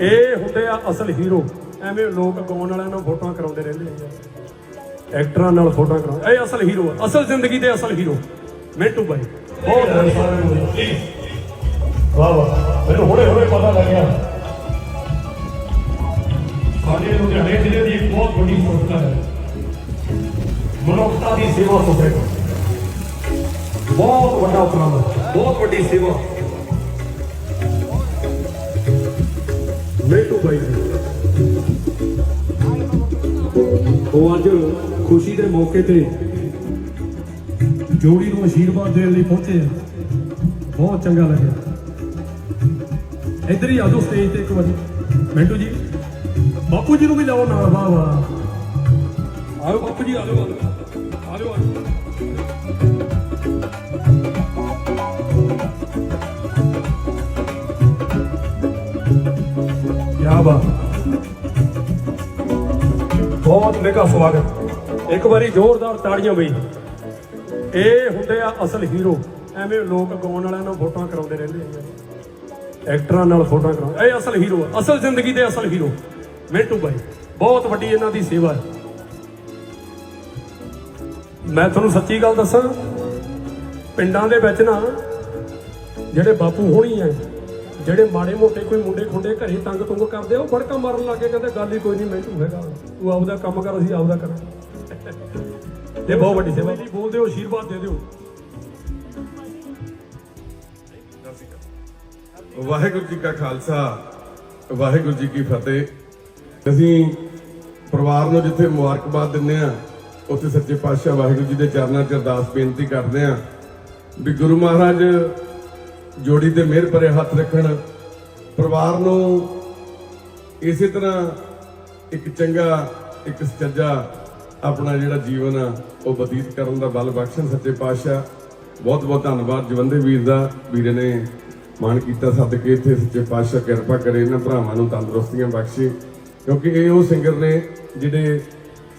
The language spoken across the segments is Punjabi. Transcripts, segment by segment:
ਇਹ ਹੁੰਦੇ ਆ ਅਸਲ ਹੀਰੋ। ਐਵੇਂ ਲੋਕ ਗਾਉਣ ਵਾਲਿਆਂ ਨਾਲ ਫੋਟੋਆਂ ਕਰਾਉਂਦੇ ਰਹਿੰਦੇ ਆ। ਐਕਟਰਾਂ ਨਾਲ ਫੋਟੋਆਂ ਕਰਾਉਂਦੇ ਇਹ ਅਸਲ ਹੀਰੋ ਆ। ਅਸਲ ਜ਼ਿੰਦਗੀ ਦੇ ਅਸਲ ਹੀਰੋ। ਮਿੰਟੂ ਬਾਈ ਬਹੁਤ ਵਾਹ ਵਾਹ। ਮੈਨੂੰ ਹੁਣੇ ਹੁਣੇ ਪਤਾ ਲੱਗਿਆ ਸਾਡੇ ਲੁਧਿਆਣੇ ਜ਼ਿਲ੍ਹੇ ਦੀ ਇੱਕ ਬਹੁਤ ਵੱਡੀ ਸੰਸਥਾ ਹੈ। ਮਨੁੱਖਤਾ ਦੀ ਸੇਵਾ ਸੁਸਾਇਟੀ ਬਹੁਤ ਵੱਡਾ ਉਪਰਾਲਾ। ਬਹੁਤ ਵੱਡੀ ਸੇਵਾ। ਮੇਟੂ ਬਾਈ ਉਹ ਅੱਜ ਖੁਸ਼ੀ ਦੇ ਮੌਕੇ ਤੇ ਜੋੜੀ ਨੂੰ ਅਸ਼ੀਰਵਾਦ ਦੇਣ ਲਈ ਪਹੁੰਚੇ ਆ। ਬਹੁਤ ਚੰਗਾ ਲੱਗਿਆ। ਇੱਧਰ ਹੀ ਆ ਜਾਓ ਸਟੇਜ ਤੇ ਇੱਕ ਵਾਰੀ। ਮਿੰਟੂ ਜੀ, ਬਾਪੂ ਜੀ ਨੂੰ ਵੀ ਲਾਓ ਨਾਲ, ਵਾਹ ਵਾਹ। ਆਓ ਬਾਪੂ ਜੀ ਆ ਜਾਓ ਆ ਬਹੁਤ ਨਿੱਘਾ ਸਵਾਗਤ। ਇੱਕ ਵਾਰੀ ਜ਼ੋਰਦਾਰ ਤਾੜੀਆਂ ਬਈ ਇਹ ਹੁੰਦੇ ਆ ਅਸਲ ਹੀਰੋ। ਐਵੇਂ ਲੋਕ ਗਾਉਣ ਵਾਲਿਆਂ ਨਾਲ ਫੋਟੋਆਂ ਕਰਾਉਂਦੇ ਰਹਿੰਦੇ ਆ। ਐਕਟਰਾਂ ਨਾਲ ਫੋਟੋਆਂ ਕਰਾਉਂਦੇ ਇਹ ਅਸਲ ਹੀਰੋ ਅਸਲ ਜ਼ਿੰਦਗੀ ਦੇ ਅਸਲ ਹੀਰੋ। ਮਿੰਟੂ ਬਾਈ। ਬਹੁਤ ਵੱਡੀ ਇਹਨਾਂ ਦੀ ਸੇਵਾ ਹੈ ਮੈਂ ਤੁਹਾਨੂੰ ਸੱਚੀ ਗੱਲ ਦੱਸਾਂ, ਪਿੰਡਾਂ ਦੇ ਵਿੱਚ ਨਾ ਜਿਹੜੇ ਬਾਪੂ ਹੋਣੀ ਆ ਜਿਹੜੇ ਮਾੜੇ ਮੋਟੇ ਕੋਈ ਮੁੰਡੇ ਖੁੰਡੇ ਘਰੇ ਤੰਗ ਤੁੰਗ ਕਰਦੇ ਆ ਉਹ ਫੜਕਾ ਮਾਰਨ ਲੱਗੇ ਕਹਿੰਦੇ ਗੱਲ ਹੀ ਕੋਈ ਨਹੀਂ ਮਿੰਟੂ ਹੈਗਾ। ਤੂੰ ਆਪਦਾ ਕੰਮ ਕਰ ਅਸੀਂ ਆਪਦਾ ਕਰਾਂਗੇ। ਇਹ ਬਹੁਤ ਵੱਡੀ ਸੇਵਾ। ਜੀ ਬੋਲਦੇ ਹੋ ਆਸ਼ੀਰਵਾਦ ਦੇ ਦਿਓ। ਵਾਹਿਗੁਰੂ ਜੀ ਕਾ ਖਾਲਸਾ ਵਾਹਿਗੁਰੂ ਜੀ ਕੀ ਫਤਿਹ। ਅਸੀਂ ਪਰਿਵਾਰ ਨੂੰ ਜਿੱਥੇ ਮੁਬਾਰਕਬਾਦ ਦਿੰਦੇ ਆ ਉੱਥੇ ਸੱਚੇ ਪਾਤਸ਼ਾਹ ਵਾਹਿਗੁਰੂ ਜੀ ਦੇ ਚਰਨਾਂ 'ਚ ਅਰਦਾਸ ਬੇਨਤੀ ਕਰਦੇ ਆ ਵੀ ਗੁਰੂ ਮਹਾਰਾਜ ਜੋੜੀ ਤੇ ਮਿਹਰ ਭਰੇ ਹੱਥ ਰੱਖਣ। ਪਰਿਵਾਰ ਨੂੰ ਇਸੇ ਤਰ੍ਹਾਂ ਇੱਕ ਚੰਗਾ ਇੱਕ ਸੱਚਾ ਆਪਣਾ ਜਿਹੜਾ ਜੀਵਨ ਆ ਉਹ ਬਤੀਤ ਕਰਨ ਦਾ ਬਲ ਬਖਸ਼ਣ ਸੱਚੇ ਪਾਤਸ਼ਾਹ। ਬਹੁਤ ਬਹੁਤ ਧੰਨਵਾਦ ਜਵੰਦੇ ਵੀਰ ਦਾ ਵੀਰੇ ਨੇ ਮਾਣ ਕੀਤਾ ਸਦਕੇ ਇੱਥੇ ਸੱਚੇ ਪਾਤਸ਼ਾਹ ਕਿਰਪਾ ਕਰੇ ਇਹਨਾਂ ਭਰਾਵਾਂ ਨੂੰ ਤੰਦਰੁਸਤੀਆਂ ਬਖਸ਼ੇ। ਕਿਉਂਕਿ ਇਹ ਉਹ ਸਿੰਗਰ ਨੇ ਜਿਹੜੇ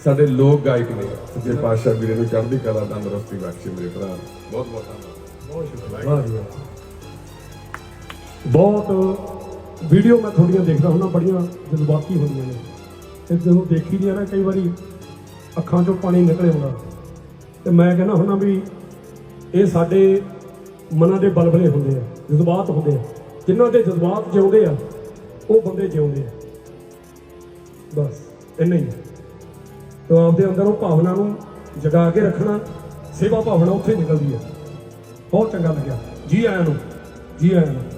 ਸਾਡੇ ਲੋਕ ਗਾਇਕ ਨੇ। ਸੱਚੇ ਪਾਤਸ਼ਾਹ ਵੀਰੇ ਨੂੰ ਚੜ੍ਹਦੀ ਕਲਾ ਤੰਦਰੁਸਤੀ ਬਖਸ਼ੇ ਮੇਰੇ ਭਰਾ। ਬਹੁਤ ਬਹੁਤ ਧੰਨਵਾਦ ਬਹੁਤ ਸ਼ੁਕਰੀਆ। ਬਹੁਤ ਵੀਡੀਓ ਮੈਂ ਥੋੜੀਆਂ ਦੇਖਦਾ ਹੁੰਦਾ ਬੜੀਆਂ ਜਜ਼ਬਾਤੀ ਹੁੰਦੀਆਂ ਨੇ। ਤੇ ਜਦੋਂ ਦੇਖੀ ਦੀਆਂ ਨਾ, ਕਈ ਵਾਰੀ ਅੱਖਾਂ 'ਚੋਂ ਪਾਣੀ ਨਿਕਲ ਆਉਂਦਾ। ਤੇ ਮੈਂ ਕਹਿੰਦਾ ਹੁੰਦਾ ਵੀ ਇਹ ਸਾਡੇ ਮਨਾਂ ਦੇ ਬਲਬਲੇ ਹੁੰਦੇ ਆ, ਜਜ਼ਬਾਤ ਹੁੰਦੇ ਆ। ਜਿਨ੍ਹਾਂ ਦੇ ਜਜ਼ਬਾਤ ਜਿਉਂਦੇ ਆ, ਉਹ ਬੰਦੇ ਜਿਉਂਦੇ ਆ। ਬਸ, ਇੰਨਾ ਹੀ ਹੈ ਤਾਂ ਆਪਦੇ ਅੰਦਰ ਉਹ ਭਾਵਨਾ ਨੂੰ ਜਗਾ ਕੇ ਰੱਖਣਾ, ਸੇਵਾ ਭਾਵਨਾ ਉੱਥੇ ਨਿਕਲਦੀ ਹੈ ਬਹੁਤ ਚੰਗਾ ਲੱਗਿਆ। ਜੀ ਆਇਆਂ ਨੂੰ, ਜੀ ਆਇਆਂ ਨੂੰ।